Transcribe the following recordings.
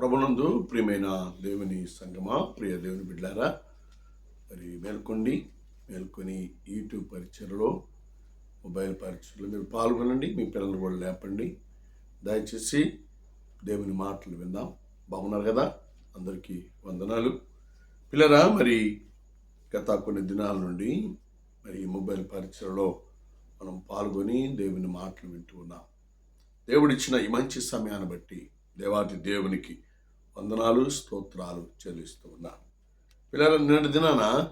ప్రభునందు ప్రియమైన దేవుని సంగమా ప్రియ దేవుని బిడ్డారా మరి మేల్కొండి మేల్కొని యూట్యూబ్ పరిచయలో మొబైల్ పరిచయలో మీరు పాల్గొనండి మీ పిల్లలు కూడా లేపండి. దయచేసి దేవుని మాటలు విందాం. బాగున్నారు కదా? అందరికీ వందనాలు. పిల్లరా మరి గత కొన్ని దినాల నుండి మరి ఈ మొబైల్ పరిచయలో మనం పాల్గొని దేవుని మాటలు వింటూ ఉన్నాం. దేవుడిచ్చిన ఈ మంచి సమయాన్ని బట్టి దేవాది దేవునికి వందనాలు స్తోత్రాలు చెల్లిస్తూ ఉన్నాను పిల్లల నిన్నటి దినాన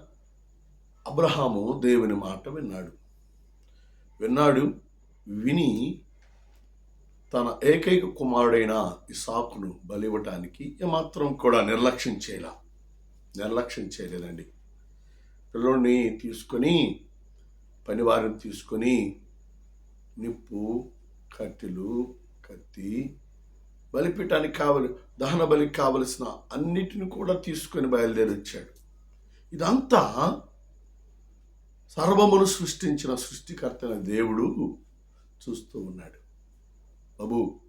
అబ్రహాము దేవుని మాట విన్నాడు. విన్నాడు విని తన ఏకైక కుమారుడైన ఇసాకును బలివ్వటానికి ఏమాత్రం కూడా నిర్లక్ష్యం చేయలా. నిర్లక్ష్యం చేయలేదండి. పిల్లోడిని తీసుకొని పనివారిని తీసుకొని నిప్పు కట్టెలు కత్తి బలిపీఠానికి కావలి దహన బలికి కావలసిన అన్నిటిని కూడా తీసుకొని బయలుదేరి వచ్చాడు ఇదంతా సర్వమును సృష్టించిన సృష్టికర్తన దేవుడు చూస్తూ ఉన్నాడు. బాబు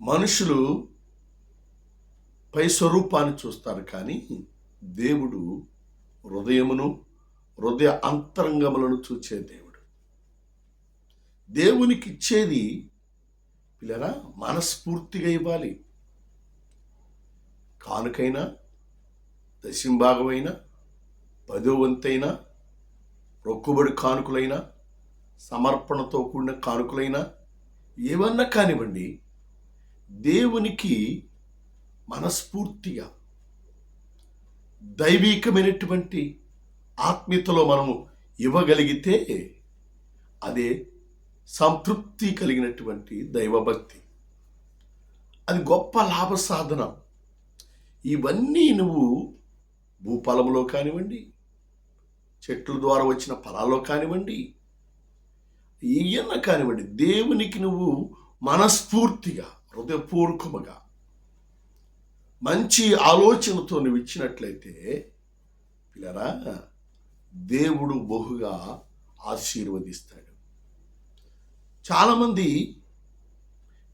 మనుషులు పై స్వరూపాన్ని చూస్తారు కానీ దేవుడు హృదయమును హృదయ అంతరంగములను చూచే దేవుడు. దేవునికి ఇచ్చేది పిల్లరా మనస్ఫూర్తిగా ఇవ్వాలి. కానుకైనా దశింభాగమైనా పదో వంతైనా రొక్కుబడి కానుకలైనా సమర్పణతో కూడిన కానుకలైనా ఏమన్నా కానివ్వండి దేవునికి మనస్ఫూర్తిగా దైవీకమైనటువంటి ఆత్మీయతలో మనము ఇవ్వగలిగితే అదే సంతృప్తి కలిగినటువంటి దైవభక్తి. అది గొప్ప లాభ సాధన. ఇవన్నీ నువ్వు భూఫలంలో కానివ్వండి చెట్ల ద్వారా వచ్చిన ఫలాల్లో కానివ్వండి ఏయన్నా కానివ్వండి దేవునికి నువ్వు మనస్ఫూర్తిగా హృదయపూర్వకముగా మంచి ఆలోచనతో నువ్వు ఇచ్చినట్లయితే పిల్లరా దేవుడు బహుగా ఆశీర్వదిస్తాడు. చాలామంది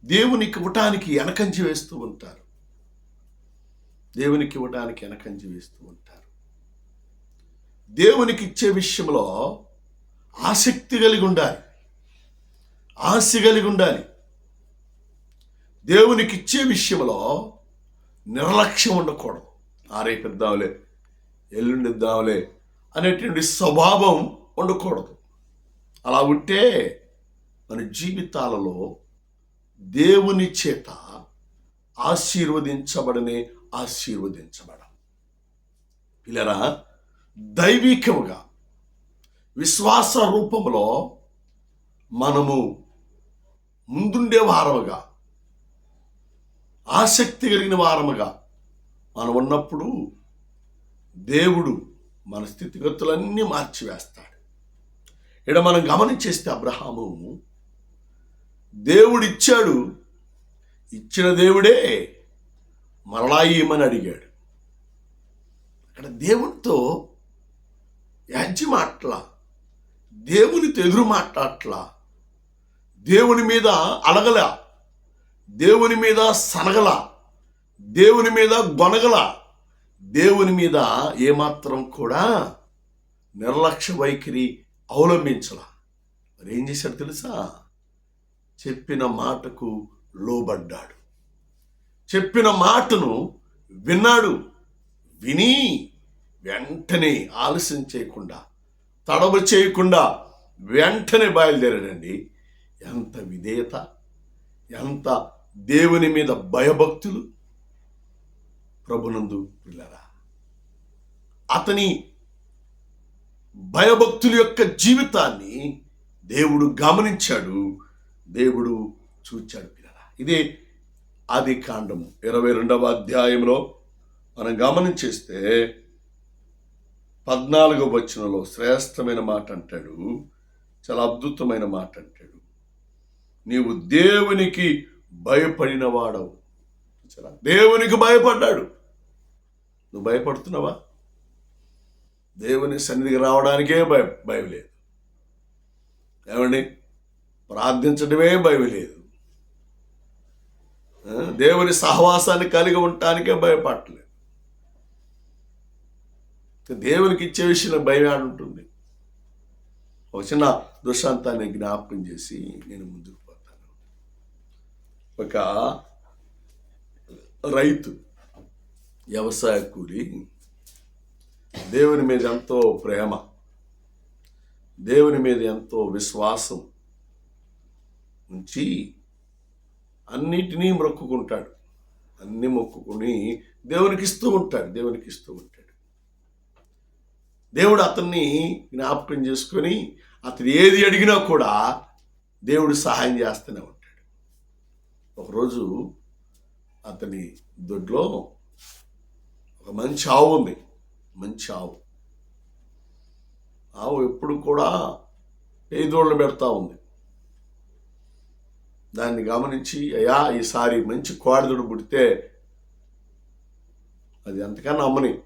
దేవునికి ఇవ్వటానికి వెనకంచి వేస్తూ ఉంటారు. దేవునికి ఇవ్వటానికి వెనకంచి వేస్తూ ఉంటారు. దేవునికి ఇచ్చే విషయంలో ఆసక్తి కలిగి ఉండాలి. ఆశ కలిగి ఉండాలి. దేవునికి ఇచ్చే విషయంలో నిర్లక్ష్యం ఉండకూడదు. ఆరేపిద్దాంలే ఎల్లుండిద్దాంలే అనేటువంటి స్వభావం ఉండకూడదు. అలా ఉంటే మన జీవితాలలో దేవుని చేత ఆశీర్వదించబడనే ఆశీర్వదించబడ పిల్లరా దైవికముగా విశ్వాస రూపంలో మనము ముందుండే వారముగా ఆసక్తి కలిగిన వారముగా మనం ఉన్నప్పుడు దేవుడు మన స్థితిగతులన్నీ మార్చివేస్తాడు. ఇక్కడ మనం గమనించేస్తే అబ్రహాము దేవుడు ఇచ్చాడు ఇచ్చిన దేవుడే మరలా ఇయ్యమని అడిగాడు. అక్కడ దేవునితో యాజ్య మాటల దేవునితో ఎదురు మాట్లాట్ల దేవుని మీద అలగల దేవుని మీద సనగల దేవుని మీద గొనగల దేవుని మీద ఏమాత్రం కూడా నిర్లక్ష్య వైఖరి అవలంబించలా. మరి ఏం చేశాడు తెలుసా? చెప్పిన మాటకు లోబడ్డాడు. చెప్పిన మాటను విన్నాడు. విని వెంటనే ఆలస్యం చేయకుండా తడవ చేయకుండా వెంటనే బయలుదేరాడండి. ఎంత విధేయత ఎంత దేవుని మీద భయభక్తులు. ప్రభునందు పిల్లరా అతని భయభక్తుల యొక్క జీవితాన్ని దేవుడు గమనించాడు. దేవుడు చూచాడు పిల్లల. ఇదే ఆది కాండము. ఇరవై రెండవ అధ్యాయంలో మనం గమనించేస్తే పద్నాలుగవ వచనంలో శ్రేష్టమైన మాట అంటాడు చాలా అద్భుతమైన మాట అంటాడు. నీవు దేవునికి భయపడిన వాడవు చాలా దేవునికి భయపడ్డాడు. నువ్వు భయపడుతున్నావా? దేవుని సన్నిధికి రావడానికే భయం భయం లేదు. ఏమండి? ప్రార్థించడమే భయలేదు దేవుని సహవాసాన్ని కలిగి ఉండటానికే భయపడలేదు దేవునికి ఇచ్చే విషయంలో భయం ఉంటుంది? ఒక చిన్న దృష్టాంతాన్ని జ్ఞాపకం చేసి నేను ముందుకు పోతాను. ఒక రైతు వ్యవసాయ కూలి దేవుని మీద ఎంతో ప్రేమ దేవుని మీద ఎంతో విశ్వాసం ఉంచి అన్నిటినీ మొక్కుకుంటాడు. అన్ని మొక్కుకుని దేవునికి ఇస్తూ ఉంటాడు దేవునికి ఇస్తూ ఉంటాడు. దేవుడు అతన్ని జ్ఞాపకం చేసుకొని అతను ఏది అడిగినా కూడా దేవుడు సహాయం చేస్తూనే ఉంటాడు. ఒకరోజు అతని దొడ్లో ఒక మంచి ఆవు ఉంది. మంచి ఆవు. ఆవు ఎప్పుడు కూడా పేదోళ్ళు పెడతా ఉంది. దాన్ని గమనించి అయ్యా ఈసారి మంచి కోడదుడు పుడితే అది ఎంతకన్నా అమ్మని.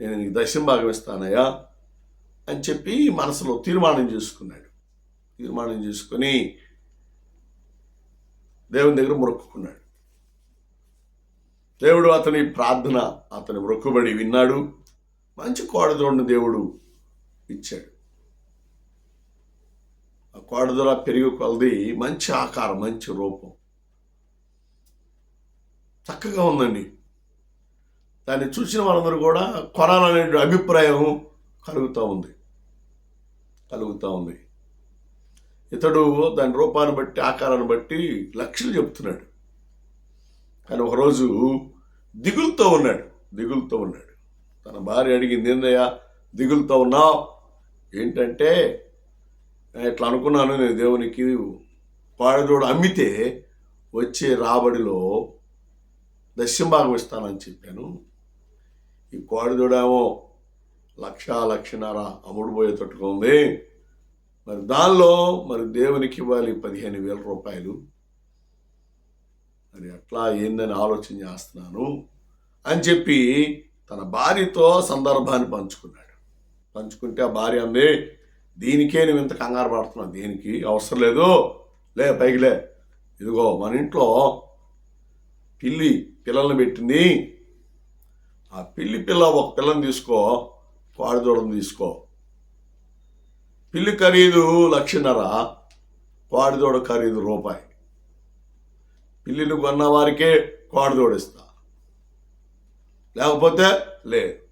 నేను నీకు దశం భాగం ఇస్తానయ్యా అని చెప్పి మనసులో తీర్మానం చేసుకున్నాడు. తీర్మానం చేసుకొని దేవుని దగ్గర మొక్కుకున్నాడు. దేవుడు అతని ప్రార్థన అతని మొక్కుబడి విన్నాడు. మంచి కోడదోడిని దేవుడు ఇచ్చాడు. ఆ పెరిగి కొలది మంచి ఆకారం మంచి రూపం. చక్కగా ఉందండి. దాన్ని చూసిన వాళ్ళందరూ కూడా కొనాలనే అభిప్రాయం కలుగుతూ ఉంది. కలుగుతూ ఉంది. ఇతడు దాని రూపాన్ని బట్టి ఆకారాన్ని బట్టి లక్షలు చెప్తున్నాడు. కానీ ఒకరోజు దిగులుతో ఉన్నాడు. దిగులుతో ఉన్నాడు. తన భార్య అడిగింది ఏందయ్యా దిగులుతో ఉన్నావు? ఏంటంటే ఇట్లా అనుకున్నాను నేను దేవునికి పాడదోడు అమ్మితే వచ్చే రాబడిలో దశ్యంభాగం ఇస్తానని చెప్పాను. ఈ కోడిదోడేమో లక్ష లక్షన్నర అమ్ముడు పోయేటట్టుగా ఉంది. మరి దానిలో మరి దేవునికి ఇవ్వాలి పదిహేను వేల రూపాయలు. మరి అట్లా ఏందని ఆలోచన చేస్తున్నాను అని చెప్పి తన భార్యతో సందర్భాన్ని పంచుకున్నాడు. పంచుకుంటే ఆ భార్య అంది దీనికే నువ్వు ఇంత కంగారు పడుతున్నావు. దీనికి అవసరం లేదు. లే పైకిలే ఇదిగో మన ఇంట్లో పిల్లి పిల్లల్ని పెట్టింది. ఆ పిల్లి పిల్ల ఒక పిల్లని తీసుకో కోడిదూడని తీసుకో. పిల్లి ఖరీదు లక్షన్నర కోడిదూడ ఖరీదు రూపాయి. పిల్లిని కొన్న వారికే కోడిదూడిస్తా లేకపోతే లేదు.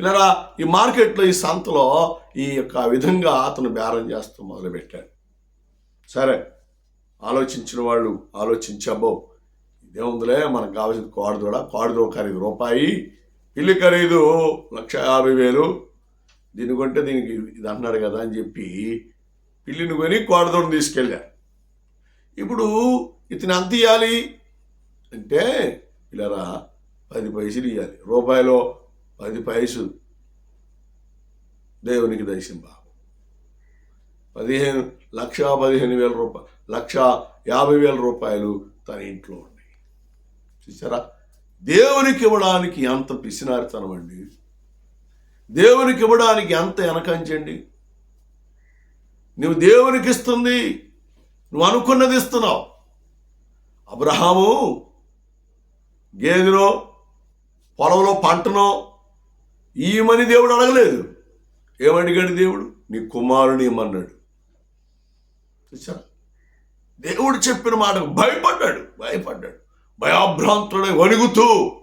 పిల్లరా ఈ మార్కెట్లో ఈ సంతలో ఈ యొక్క విధంగా అతను బేరం చేస్తూ మొదలుపెట్టాడు. సరే ఆలోచించిన వాళ్ళు ఆలోచించాబో. ఇదేముందిలే మనకు కావాల్సిన కోడదూడ. కోడదూడ ఖరీదు రూపాయి పిల్లి ఖరీదు లక్ష యాభై వేలు. దీని కొంటే దీనికి ఇది అన్నాడు కదా అని చెప్పి పిల్లిని కొని కోడిదూడని తీసుకెళ్ళారు ఇప్పుడు ఇతను ఎంత ఇవ్వాలి అంటే పిల్లరా పది పైసలు ఇవ్వాలి రూపాయలు పది పైసలు. దేవునికి దయసం బాబు. పదిహేను లక్ష పదిహేను వేల రూపాయలు లక్ష యాభై వేల రూపాయలు తన ఇంట్లో ఉన్నాయి. చూసారా దేవునికి ఇవ్వడానికి ఎంత పిసినారితనం అండి? దేవునికి ఇవ్వడానికి ఎంత వెనకంచండి నువ్వు దేవునికి ఇస్తుంది నువ్వు అనుకున్నది ఇస్తున్నావు. అబ్రహాము గేదెనో పొలంలో పంటనో ఈమని దేవుడు అడగలేదు. ఏమడిగాడు దేవుడు? నీ కుమారుని ఇమ్మన్నాడు. దేవుడు చెప్పిన మాటకు భయపడ్డాడు భయపడ్డాడు. భయాభ్రాంతుడై వణుగుతూ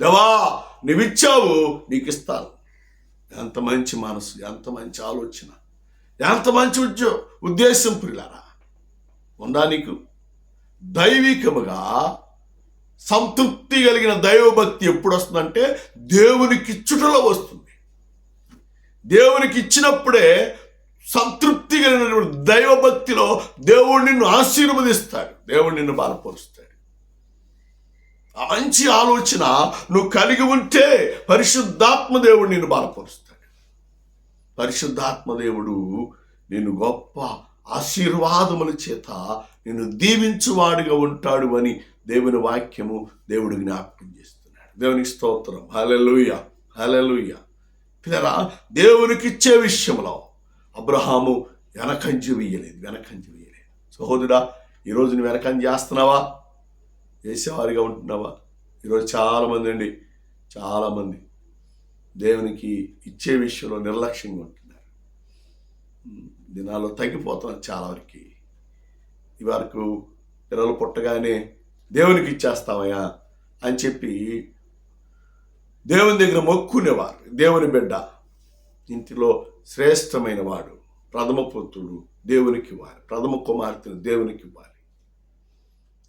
దేవా నువ్విచ్చావు నీకు ఇస్తాను ఎంత మంచి మనసు ఎంత మంచి ఆలోచన ఎంత మంచి ఉద్యో ఉద్దేశం పిల్లరా ఉందా నీకు దైవికముగా సంతృప్తి కలిగిన దైవభక్తి ఎప్పుడు వస్తుందంటే దేవునికి ఇచ్చుటలో వస్తుంది. దేవునికి ఇచ్చినప్పుడే సంతృప్తి కలిగినటువంటి దైవభక్తిలో దేవుడు నిన్ను ఆశీర్వదిస్తాడు. దేవుడు నిన్ను బలపరుస్తాడు. ఆ మంచి ఆలోచన నువ్వు కలిగి ఉంటే పరిశుద్ధాత్మ దేవుడు నిన్ను బలపరుస్తాడు. పరిశుద్ధాత్మ దేవుడు నిన్ను గొప్ప ఆశీర్వాదముల చేత నిన్ను దీవించువాడుగా ఉంటాడు అని దేవుని వాక్యము దేవుడు జ్ఞాపకం చేస్తున్నాడు. దేవునికి స్తోత్రం. హలెలుయ హలెలుయ పిల్లరా దేవునికి ఇచ్చే విషయంలో అబ్రహాము వెనకంజ వేయలేదు వెనకంజ వేయలేదు. సహోదరా ఈరోజు నువ్వు వెనకంజ చేస్తున్నావా వేసేవారిగా ఉంటున్నావా? ఈరోజు చాలామంది అండి చాలామంది దేవునికి ఇచ్చే విషయంలో నిర్లక్ష్యంగా ఉంటున్నారు. దినాలు దినాల్లో తగ్గిపోతున్నారు చాలా వరకు. ఈ వరకు పిల్లలు పుట్టగానే దేవునికి ఇచ్చేస్తామయ్యా అని చెప్పి దేవుని దగ్గర మొక్కునేవారు. దేవుని బిడ్డ ఇంటిలో శ్రేష్టమైన వాడు ప్రథమ పుత్రుడు దేవునికి ఇవ్వాలి ప్రథమ కుమార్తెను దేవునికి ఇవ్వాలి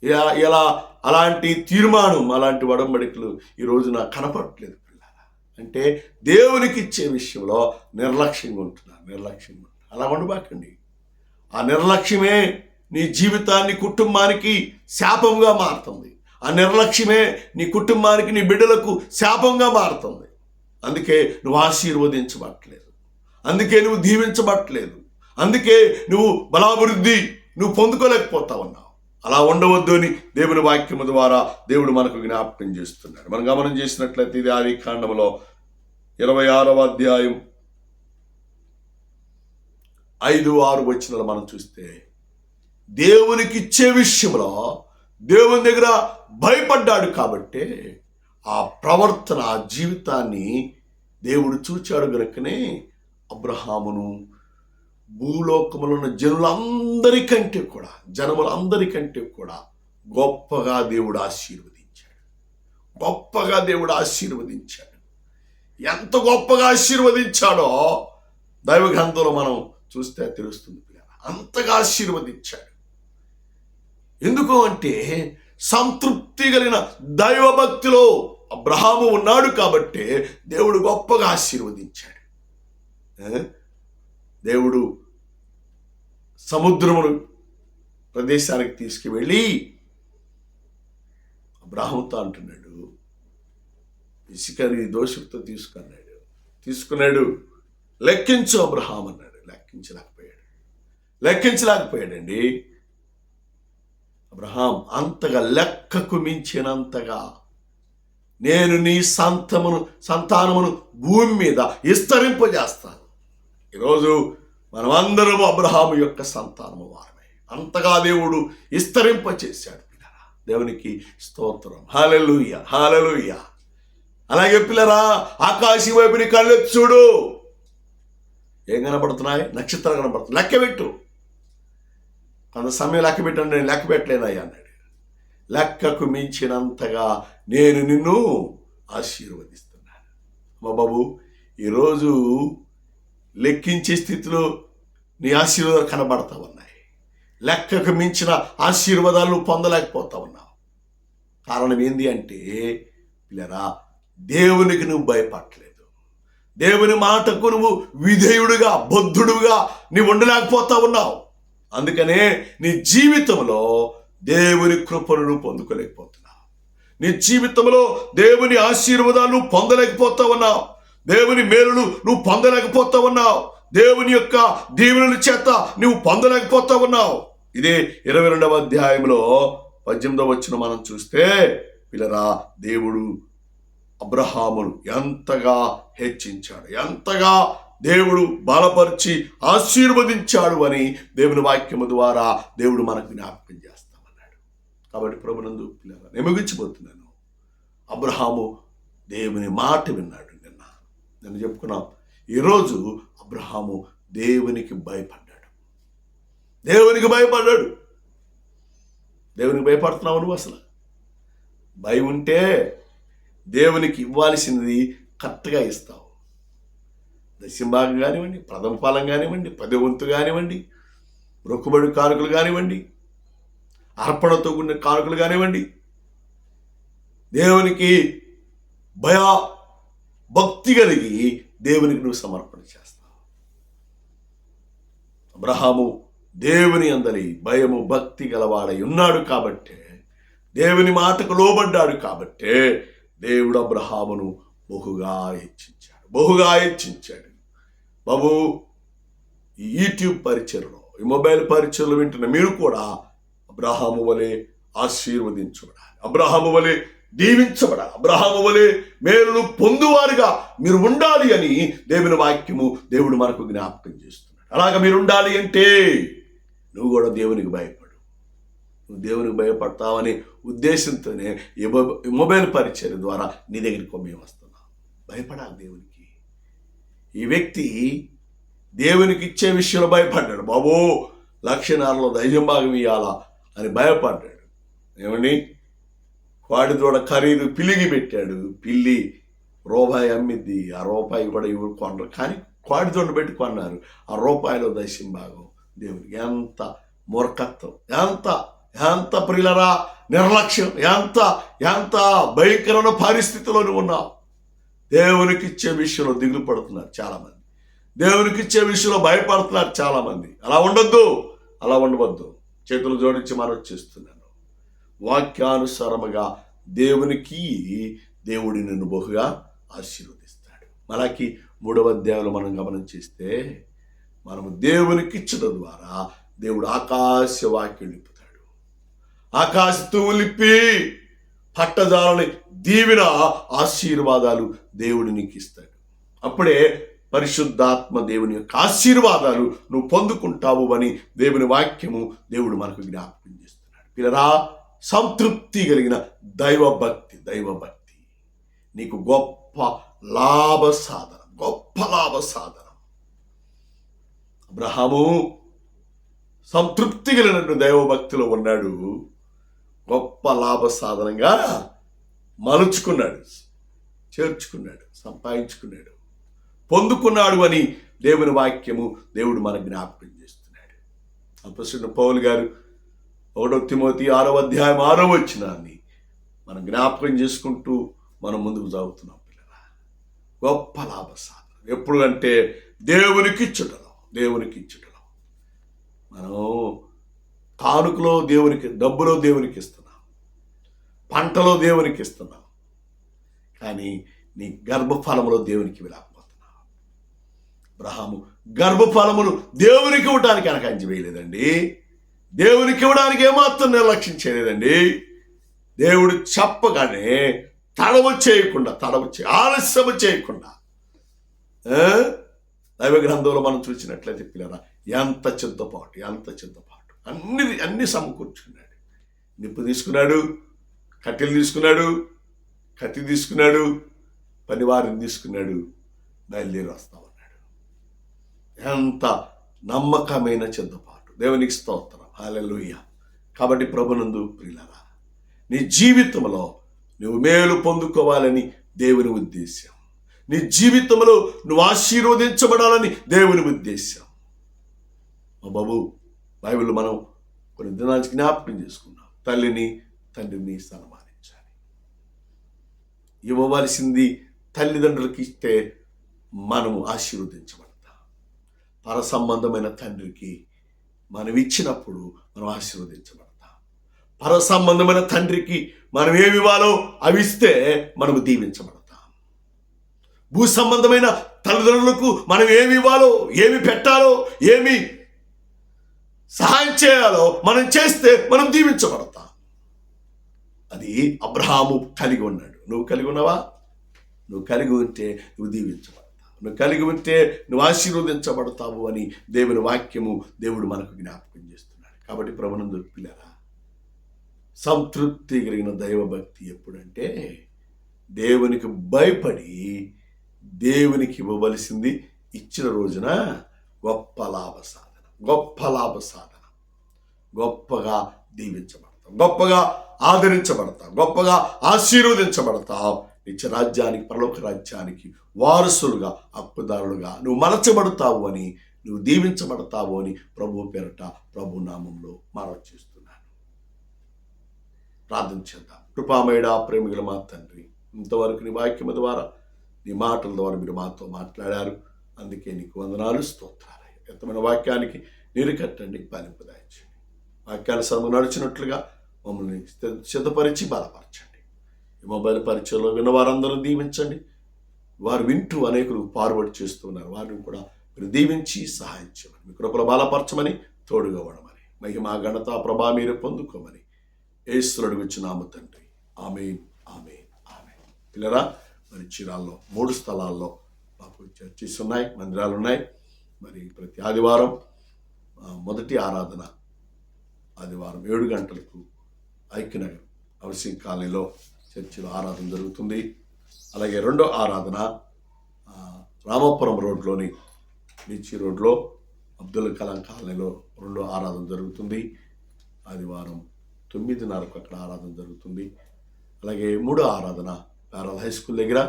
ఇలా ఇలా అలాంటి తీర్మానం అలాంటి వడంబడికలు ఈ రోజున కనపడట్లేదు పిల్లల అంటే దేవునికి ఇచ్చే విషయంలో నిర్లక్ష్యంగా ఉంటున్నారు నిర్లక్ష్యంగా అలా ఉండబాకండి ఆ నిర్లక్ష్యమే నీ జీవితాన్ని కుటుంబానికి శాపంగా మారుతుంది. ఆ నిర్లక్ష్యమే నీ కుటుంబానికి నీ బిడ్డలకు శాపంగా మారుతుంది. అందుకే నువ్వు ఆశీర్వదించబట్టలేదు. అందుకే నువ్వు దీవించబట్టలేదు. అందుకే నువ్వు బలాభివృద్ధి నువ్వు పొందుకోలేకపోతా ఉన్నావు అలా ఉండవద్దు అని దేవుని వాక్యము ద్వారా దేవుడు మనకు జ్ఞాపకం చేస్తున్నాడు. మనం గమనం చేసినట్లయితే ఇది ఆది కాండంలో ఇరవై ఆరవ అధ్యాయం ఐదు ఆరు వచనాలు మనం చూస్తే దేవునికి ఇచ్చే విషయంలో దేవుని దగ్గర భయపడ్డాడు కాబట్టే ఆ ప్రవర్తన ఆ జీవితాన్ని దేవుడు చూచాడు గనుకనే అబ్రహామును భూలోకములో ఉన్న జనులందరికంటే కూడా జనములందరికంటే కూడా గొప్పగా దేవుడు ఆశీర్వదించాడు. గొప్పగా దేవుడు ఆశీర్వదించాడు. ఎంత గొప్పగా ఆశీర్వదించాడో దైవ గ్రంథంలో మనం చూస్తే తెలుస్తుంది పిల్లల అంతగా ఆశీర్వదించాడు. ఎందుకు అంటే సంతృప్తి కలిగిన దైవభక్తిలో అబ్రహాము ఉన్నాడు కాబట్టే దేవుడు గొప్పగా ఆశీర్వదించాడు. దేవుడు సముద్రమును ప్రదేశానికి తీసుకువెళ్ళి అబ్రాహంతో అంటున్నాడు ఇసుకని దోషులతో తీసుకున్నాడు తీసుకున్నాడు లెక్కించు అబ్రహాం అన్నాడు. లెక్కించలేకపోయాడు. లెక్కించలేకపోయాడండి. అబ్రహాం అంతగా లెక్కకు మించినంతగా నేను నీ సంతమును సంతానమును భూమి మీద విస్తరింపజేస్తాను. ఈరోజు మనమందరం అబ్రహాము యొక్క సంతానము వారమే. అంతగా దేవుడు విస్తరింపచేశాడు పిల్లరా. దేవునికి స్తోత్రం. హాలెలుయ్య హాలెలుయ్య అలాగే పిల్లరా ఆకాశ వైపుని కళ్ళెచ్చుడు చూడు ఏం కనబడుతున్నాయి నక్షత్రాలు కనబడుతున్నాయి లెక్క పెట్టు. కొంత సమయం లెక్క పెట్టండి. నేను లెక్క అన్నాడు. లెక్కకు మించినంతగా నేను నిన్ను ఆశీర్వదిస్తున్నాను. మా బాబు ఈరోజు లెక్కించే స్థితిలో నీ ఆశీర్వాదాలు కనబడతా ఉన్నాయి. లెక్కకు మించిన ఆశీర్వాదాలు పొందలేకపోతా ఉన్నావు. కారణం ఏంది అంటే పిల్లరా దేవునికి నువ్వు భయపడలేదు దేవుని మాటకు నువ్వు విధేయుడుగా బొద్ధుడుగా నీవు ఉండలేకపోతా ఉన్నావు. అందుకనే నీ జీవితంలో దేవుని కృపను పొందుకోలేకపోతున్నావు. నీ జీవితంలో దేవుని ఆశీర్వాదాలు నువ్వు పొందలేకపోతా ఉన్నావు. దేవుని మేలును నువ్వు పొందలేకపోతా ఉన్నావు. దేవుని యొక్క దీవెనల చేత నువ్వు పొందలేకపోతా ఉన్నావు. ఇదే ఇరవై రెండవ అధ్యాయంలో పద్దెనిమిదవ వచ్చిన మనం చూస్తే పిల్లరా దేవుడు అబ్రహామును ఎంతగా హెచ్చించాడు ఎంతగా దేవుడు బలపరిచి ఆశీర్వదించాడు అని దేవుని వాక్యము ద్వారా దేవుడు మనకు జ్ఞాపకం చేస్తామన్నాడు. కాబట్టి ప్రభునందు పిల్లరా నిమగించిపోతున్నాను అబ్రహాము దేవుని మాట విన్నాడు నిన్న. నేను చెప్పుకున్నాం ఈరోజు అబ్రహాము దేవునికి భయపడ్డాడు. దేవునికి భయపడ్డాడు. దేవునికి భయపడుతున్నావు నువ్వు అసలు? భయం ఉంటే దేవునికి ఇవ్వాల్సింది కరెక్ట్గా ఇస్తావు. దశంభాగం కానివ్వండి ప్రథమ ఫలం కానివ్వండి పది వంతు కానివ్వండి రొక్కుబడి కానుకలు కానివ్వండి అర్పణతో కూడిన కానుకలు కానివ్వండి దేవునికి భయ భక్తి కలిగి దేవునికి నువ్వు సమర్పణ చేస్తావు. అబ్రహాము దేవుని అందరి భయము భక్తి గలవాడై ఉన్నాడు కాబట్టే దేవుని మాటకు లోబడ్డాడు కాబట్టే దేవుడు అబ్రహామును బహుగా హెచ్చించాడు బహుగా హెచ్చించాడు. బాబు ఈ యూట్యూబ్ పరిచయలో ఈ మొబైల్ పరిచయలు వింటున్న మీరు కూడా అబ్రహాము వలె ఆశీర్వదించబడాలి. అబ్రహాము వలె దీవించబడాలి. అబ్రహాము వలె మేలును పొందువారుగా మీరు ఉండాలి అని దేవుని వాక్యము దేవుడు మనకు జ్ఞాపకం చేస్తున్నాడు. అలాగ మీరు ఉండాలి అంటే నువ్వు కూడా దేవునికి భయపడు. నువ్వు దేవునికి భయపడతావని ఉద్దేశంతోనే మొబైల్ పరిచయం ద్వారా నీ దగ్గరికి మేము వస్తున్నాం. భయపడాలి దేవునికి. ఈ వ్యక్తి దేవునికి ఇచ్చే విషయంలో భయపడ్డాడు. బాబో లక్షణాలలో ధైర్యం భాగం ఇవ్వాలా అని భయపడ్డాడు. ఏమండి? వాడి దూడ ఖరీదు పిలిగి పెట్టాడు. పిల్లి రూపాయి అమ్మిద్ది ఆ రూపాయి కూడా ఇవ్వరు కొనరు. కానీ కోడి దొండ పెట్టి కొన్నారు. ఆ రూపాయలో దశం భాగం దేవుడికి ఎంత మూర్ఖత్వం ఎంత ఎంత ప్రియులరా నిర్లక్ష్యం ఎంత ఎంత భయంకరమైన పరిస్థితిలో నువ్వు ఉన్నావు దేవునికి ఇచ్చే విషయంలో దిగులు పడుతున్నారు చాలామంది. దేవునికి ఇచ్చే విషయంలో భయపడుతున్నారు చాలామంది. అలా ఉండొద్దు అలా ఉండవద్దు. చేతులు జోడించి మరొచ్చేస్తున్నాను వాక్యానుసారముగా దేవునికి దేవుడి నిన్ను బహుగా ఆశీర్వదిస్తాడు. మనకి మూడవ అధ్యాయంలో మనం గమనం చేస్తే మనము దేవునికి ఇచ్చడం ద్వారా దేవుడు ఆకాశ వాక్యం ఆకాశ లిప్పి పట్టదారుని దీవిన ఆశీర్వాదాలు దేవుడు నీకు ఇస్తాడు అప్పుడే పరిశుద్ధాత్మ దేవుని యొక్క ఆశీర్వాదాలు నువ్వు పొందుకుంటావు అని దేవుని వాక్యము దేవుడు మనకు జ్ఞాపకం చేస్తున్నాడు. పిల్లరా సంతృప్తి కలిగిన దైవభక్తి దైవభక్తి నీకు గొప్ప లాభ సాధన గొప్ప లాభ సాధన. అబ్రహాము సంతృప్తి కలిగినట్టు దైవభక్తిలో ఉన్నాడు. గొప్ప లాభ సాధనంగా మలుచుకున్నాడు. చేర్చుకున్నాడు సంపాదించుకున్నాడు. పొందుకున్నాడు అని దేవుని వాక్యము దేవుడు మన జ్ఞాపకం చేస్తున్నాడు. అప్పసిన పౌలు గారు ఒకటో తిమోతి ఆరో అధ్యాయం ఆరో వచ్చినాన్ని మనం జ్ఞాపకం చేసుకుంటూ మనం ముందుకు సాగుతున్నాం పిల్లల గొప్ప లాభ సాధన. ఎప్పుడు అంటే దేవునికి ఇచ్చుటలో దేవునికి ఇచ్చుటలో. మనం కానుకలో దేవునికి డబ్బులో దేవునికి ఇస్తున్నాం. పంటలో దేవునికి ఇస్తున్నాం. కానీ నీ గర్భఫలములో దేవునికి వెళ్ళకపోతున్నావు అబ్రహాము గర్భఫలములు దేవునికి ఇవ్వడానికి వెనక వేయలేదండి. దేవునికి ఇవ్వడానికి ఏమాత్రం నిర్లక్ష్యం చేయలేదండి. దేవుడు చెప్పగానే తడవ చేయకుండా తడవ చే ఆలస్యము చేయకుండా దైవ గ్రంథంలో మనం చూసినట్లయితే పిల్లరా ఎంత చింతపాటు ఎంత చింతపాటు. అన్ని అన్ని సమకూర్చుకున్నాడు. నిప్పు తీసుకున్నాడు కట్టెలు తీసుకున్నాడు కత్తి తీసుకున్నాడు పనివారిని తీసుకున్నాడు బయలుదేరి వస్తా ఉన్నాడు. ఎంత నమ్మకమైన చింతపాటు దేవునికి స్తోత్రం. హాలెలుయ్య కాబట్టి ప్రభునందు ప్రిలరా నీ జీవితంలో నువ్వు మేలు పొందుకోవాలని దేవుని ఉద్దేశ్యం. నీ జీవితంలో నువ్వు ఆశీర్వదించబడాలని దేవుని ఉద్దేశ్యం. మా బాబు బైబిల్ మనం కొన్ని దినానికి జ్ఞాపకం చేసుకున్నాం. తల్లిని తండ్రిని సన్మానించాలి. ఇవ్వవలసింది తల్లిదండ్రులకి ఇస్తే మనము ఆశీర్వదించబడతాం. పర సంబంధమైన తండ్రికి మనం ఇచ్చినప్పుడు మనం ఆశీర్వదించబడతాం. పర సంబంధమైన తండ్రికి మనం ఏమి ఇవ్వాలో అవి ఇస్తే మనము దీవించబడతాం. భూ సంబంధమైన తల్లిదండ్రులకు మనం ఏమి ఇవ్వాలో ఏమి పెట్టాలో ఏమి సహాయం చేయాలో మనం చేస్తే మనం దీవించబడతాం. అది అబ్రహాము కలిగి ఉన్నాడు. నువ్వు కలిగి ఉన్నావా? నువ్వు కలిగి ఉంటే నువ్వు దీవించబడతావు. నువ్వు కలిగి ఉంటే నువ్వు ఆశీర్వదించబడతావు అని దేవుని వాక్యము దేవుడు మనకు జ్ఞాపకం చేస్తున్నాడు. కాబట్టి ప్రభునందు పిల్లరా సంతృప్తి కలిగిన దైవభక్తి ఎప్పుడంటే దేవునికి భయపడి దేవునికి ఇవ్వవలసింది ఇచ్చిన రోజున గొప్ప లాభసాధన గొప్ప లాభ సాధన గొప్పగా దీవించబడతాం. గొప్పగా ఆదరించబడతాం. గొప్పగా ఆశీర్వదించబడతాం. నిత్య రాజ్యానికి పరలోక రాజ్యానికి వారసులుగా హక్కుదారులుగా నువ్వు మలచబడతావు అని నువ్వు దీవించబడతావు అని ప్రభు పేరట ప్రభు నామంలో మనవి చేస్తున్నాను. ప్రార్థన చేద్దాం. కృపామయుడ ప్రేమికుల మా తండ్రి ఇంతవరకు నీ వాక్యము ద్వారా నీ మాటల ద్వారా మీరు మాతో మాట్లాడారు. అందుకే నీకు వందనాలు స్తోత్రాలు. ఎంతమైన వాక్యానికి నీరు కట్టండి పాలింపదాయించండి వాక్యానుసారం నడిచినట్లుగా మమ్మల్ని సిద్ధపరిచి బలపరచండి. ఈ మొబైల్ పరిచయంలో విన్న వారందరూ దీవించండి. వారు వింటూ అనేకులు ఫార్వర్డ్ చేస్తున్నారు. వారిని కూడా మీరు దీవించి సహాయం చేయమని మీ కృపల బలపరచమని తోడుగా ఉండమని మహిమ ఘనత ప్రభా మీరు పొందుకోమని ఏసులు అడుగుచున్నాము తండ్రి. ఆమె ఆమె ఆమె పిల్లరా మరి చీరాల్లో మూడు స్థలాల్లో మాకు చర్చిస్ ఉన్నాయి మందిరాలు ఉన్నాయి. మరి ప్రతి ఆదివారం మొదటి ఆరాధన ఆదివారం ఏడు గంటలకు ఐక్యనగర్ హౌసింగ్ కాలనీలో చర్చిలో ఆరాధన జరుగుతుంది. అలాగే రెండో ఆరాధన రామాపురం రోడ్లోని బీచ్ రోడ్లో అబ్దుల్ కలాం కాలనీలో రెండో ఆరాధన జరుగుతుంది. ఆదివారం తొమ్మిదిన్నరకు అక్కడ ఆరాధన జరుగుతుంది. అలాగే మూడో ఆరాధన పేరల్ హై స్కూల్ దగ్గర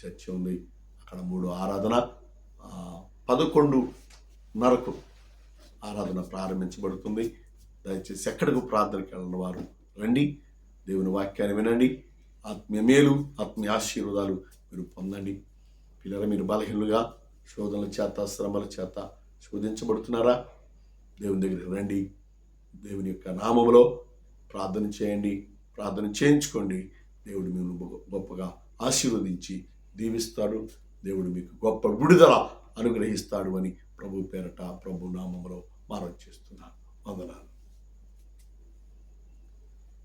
చర్చి ఉంది. అక్కడ మూడో ఆరాధన పదకొండున్నరకు ఆరాధన ప్రారంభించబడుతుంది. దయచేసి ఎక్కడికి ప్రార్థనకి వెళ్ళిన వారు రండి. దేవుని వాక్యాన్ని వినండి. ఆత్మీయ మేలు ఆత్మీయ ఆశీర్వాదాలు మీరు పొందండి. పిల్లలు మీరు బలహీనులుగా శోధనల చేత శ్రమల చేత శోధించబడుతున్నారా? దేవుని దగ్గరికి రండి. దేవుని యొక్క నామములో ప్రార్థన చేయండి. ప్రార్థన చేయించుకోండి. దేవుడు మేము గొప్పగా ఆశీర్వదించి దీవిస్తాడు. దేవుడు మీకు గొప్ప విడుదల అనుగ్రహిస్తాడు అని ప్రభు పేరట ప్రభు నామంలో మనం చేస్తున్నాను. వందనాలు.